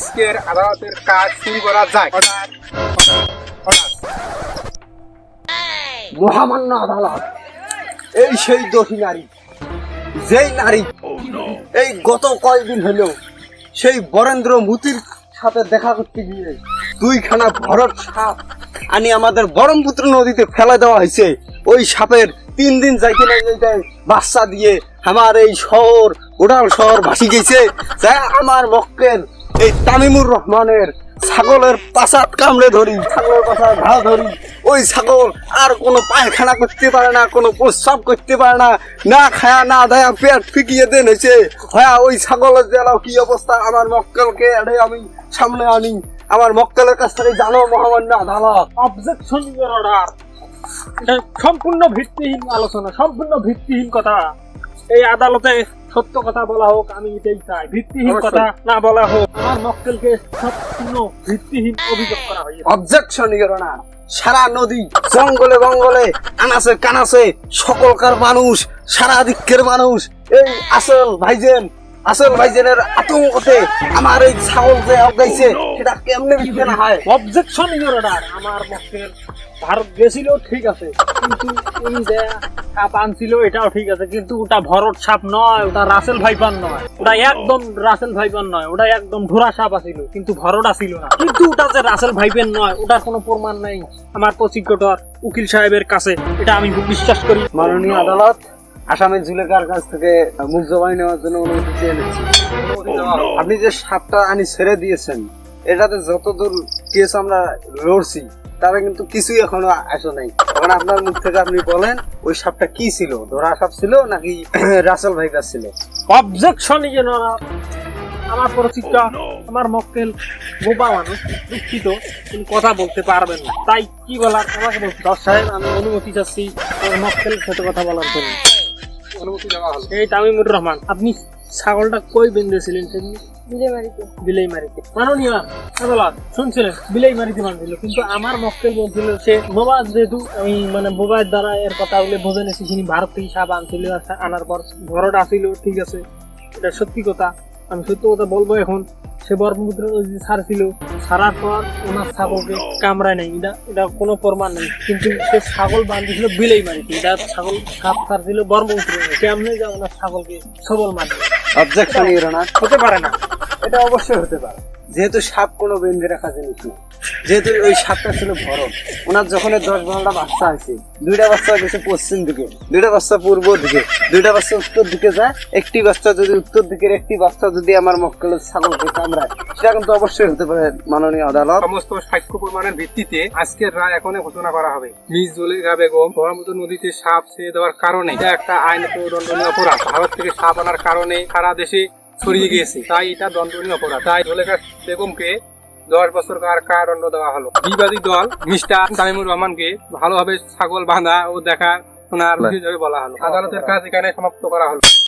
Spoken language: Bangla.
আজকের আদালতের কাজ শুরু করা যায় মহামান্য আদালত, এই সেই দোষী নারী, যেই নারী এই গত কয়েকদিন হলো সেই বরেন্দ্র মুতির সাথে দেখা করতে গিয়ে দুইখানা ভরত সাপ আনি আমাদের বরমপুত্র নদীতে ফেলে দেওয়া হয়েছে। ওই সাপের তিন দিন যাইতে না যাইতে বাচ্চা দিয়ে আমার এই শহর ওডাল শহর ভাসি গেছে। যা আমার মক্কেল এই তামিমুর রহমানের ছাগলের পাশাত কামড়ে ধরি, ছাগলের পাশাত ঘা ধরি। ওই ছাগল আর কোনো পায়খানা করতে পারে না, কোনো প্রস্রাব করতে পারে না। না খায়া, না দেয়া, পেট ফিকিয়ে দেন হয়েছে। হ্যাঁ ওই ছাগলের জেলাও কি অবস্থা? আমার মক্কেলকে এড়ে আমি সামনে আনি। আমার মক্কেলের কাছ থেকে জানো, মহামান্য আদালত। অবজেকশন অর্ডার সম্পূর্ণ ভিত্তিহীন আলোচনা, সম্পূর্ণ ভিত্তিহীন কথা। এই আদালতে সত্য কথা বলা হোক আমি এটাই চাই। ভিত্তিহীন কথা না বলা হোক আমার মক্কেলকে সম্পূর্ণ ভিত্তিহীন অভিযোগ করা হয়েছে। অবজেকশন ইয়োর না সারা নদী জঙ্গলে বঙ্গলে আনাসে কানাসে সকলকার মানুষ সারা দিকের মানুষ এই আসল ভাইজেন আসল ভাইজেনের আতঙ্কতে আমার এই ছাগল যে আগাইছে সেটা কেমনে বিক্রি না হয়? অবজেকশন ইউর অর্ডার আমার মক্কেল ভারত গেছিল ঠিক আছে। এটাও ঠিক আছে, কিন্তু ওটা ভরত সাপ নয়, ওটা রাসেল ভাইপান নয়। ওটা একদম রাসেল ভাইপান নয়, ওটা একদম ধরা সাপ আছিল, কিন্তু না। কিন্তু ওটা যে রাসেল নয়, ওটার কোনো প্রমাণ নাই। আমার উকিল সাহেবের কাছে, এটা আমি বিশ্বাস করি। মাননীয় আদালত, আসামের জুলেকার কাছ থেকে মুখ জবাই নেওয়ার জন্য অনুমতি চেয়ে নিচ্ছি আপনি যে সাপটা আনি ছেড়ে দিয়েছেন, এটাতে যতদূর কেস আমরা লড়ছি তারা কিন্তু কিছুই এখনও আসে নাই। এখন আপনার মুখ থেকে আপনি বলেন ওই সাপটা কি ছিল? ধরা সাপ ছিল নাকি রাসেল ভাইপার ছিল? অবজেকশন ইয়ে আমার প্রসিকিউটর আমার মক্কেল বোবা মানুষ দুঃখিত তিনি কথা বলতে পারবেন না। তাই কি বলার আমাকে বলতে দশ সাহেব আমি অনুমতি চাচ্ছি আমার মক্কেলের সাথে কথা বলার জন্য। অনুমতি দেওয়া হলো। এই তামিমুর রহমান আপনি ছাগলটা কই বেঁধেছিলেন সেদিন? বিলাই মারিতে মাননীয় আদালত শুনছিলেন? বিলাই মারিতে মানছিল কিন্তু আমার মক্কেল বলছিল সে বোবা যেহেতু আমি মানে বোবার দ্বারা এর কথা বলে বোঝে নিয়েছি তিনি ভারত থেকে সাপ আনছিল আনার পর ঘরটা আসিল ঠিক আছে। এটা সত্যি কথা আমি সত্য কথা বলব এখন। সে ব্রহ্মপুত্র ছাড়ছিল ছাড়ার পর ওনার ছাগলকে কামড়ায় নাই। এটা এটা কোনো প্রমাণ নেই কিন্তু সে ছাগল বাঁধিছিল বিলাই মারিতে এটা ছাগল সাপ ছাড়ছিল ব্রহ্মপুত্র কেমনে যে ওনার ছাগলকে সবল মারবে অবজেকশন ইউর হতে পারে না। এটা অবশ্যই হতে পারে। যেহেতু সাপ কোনো বেঁধে রাখা জিনিস না। যেহেতু ওই সাপটা ছিল ভরত ওনার যখন দশ বারোটা বাচ্চা আছে, দুইটা বাচ্চা গেছে পশ্চিম দিকে, দুইটা বাচ্চা পূর্ব দিকে, দুইটা বাচ্চা উত্তর দিকে যায়, একটি বাচ্চা যদি উত্তর দিকের, একটি বাচ্চা যদি আমার মক্কেলের ছাগলকে কামড়ায়, সেটা কিন্তু অবশ্যই হতে পারে মাননীয় আদালত। সমস্ত সাক্ষ্য প্রমাণের ভিত্তিতে আজকের রায় এখন ঘোষণা করা হবে। মিস জলিকা বেগম ব্রহ্মপুত্র নদীতে সাপ ছেড়ে দেওয়ার কারণে, এটা একটা আইন দণ্ডনীয় অপরাধ। ভারত থেকে সাপ আনার কারণে সারা দেশে ছড়িয়ে গিয়েছে। তাই এটা দণ্ডনীয় অপরাধ। তাই জলিকা বেগমকে দশ বছর কার কারাদণ্ড দেওয়া হলো? বিবাদী দল মিস্টার তামিমুর রহমানকে ভালোভাবে ছাগল বাঁধা ও দেখা শোনার বলা হলো। আদালতের কাজ এখানে সমাপ্ত করা হলো।